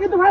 কিন্তু ভাই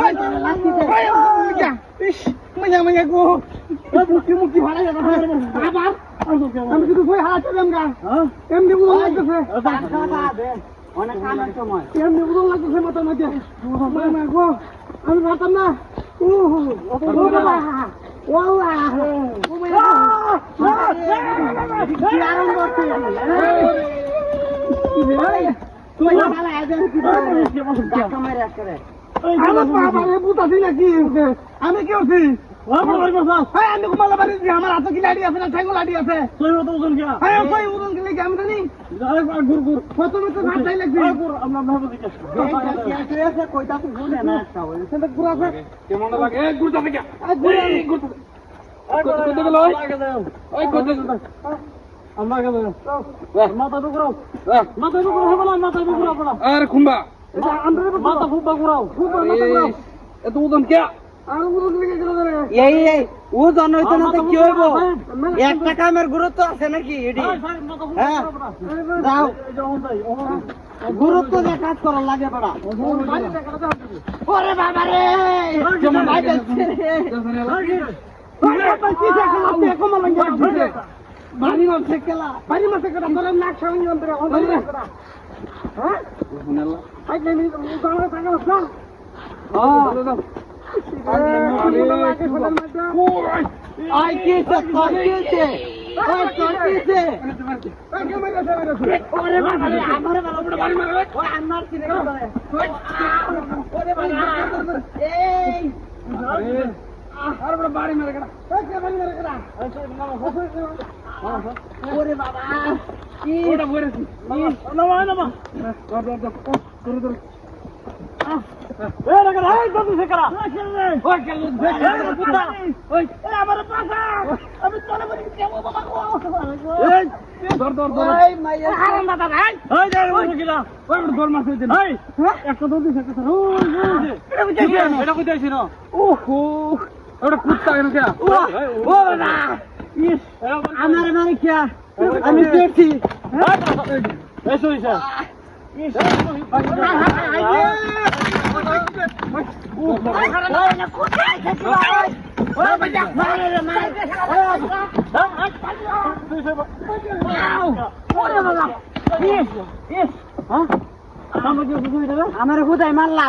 আমার উঠায় পড়ছে নাটক করে সময় নাই টাইম আমি কিন্তু বই হারাতে দেন গা। এমনি উদল লাগতেছে। এমনি উদল লাগতেছে মাথার মধ্যে। গো আমি পারতাম না। ও ও আরম্ভ করতে তুই আমার বাবা রে নাকি? আমি কি হ্যাঁ আমি আমার হাতে কি লাড়ি আছে না ঠ্যাঙ্গো লাড়ি আছে? হ্যাঁ ওই উদন কি লাগি আমি জানি। প্রথমে তো ভাত চাই লাগছে। কইতা তো গুনে না একটা ওই সেটা পুরো আছে। কেমন লাগে? এ গুড় যাবে কে আর গুনে এই গুড় ওই কত কত গেল ওই ওই মাথা টুকরাও মাথা টুকরাও হবে না মাথা টুকরাও পড়া আর খুম্বা। মাথা ফুপা ঘুরাও ফুপা মাথা ঘুরাও এত উদন কে আর উদন কি গেল রে এই এই ও হইতো না তো কি হইব একটা কামের গুরুত্ব আছে নাকি এডি হ্যাঁ যাও গুরুত্ব কাজ করার লাগে ওরে বাবা রে কেমন ভাই? দেখছে রে বাড়ি মারছে কেলা বাড়ি মারছে কেলা ধরে নাক সামনে অন্তরে অন্তরে হ্যাঁ? থাকা আই ওই ওরে বাবা বাবা বড় বাড়ি মারবে ওই আমার কি রে ওরে বাবা এই আরে বড় বাড়ি মারে কেডা এই কে বাড়ি কেডা বাবা এই দাদু সে ওই ওই বাবা একটা একটা এটা বুঝাই এটা কই না ওহো ওটা কুত্তা কেন কে ও ইস আমার মারি কি? আমি দেখছি। আমার হুদাই মারলা?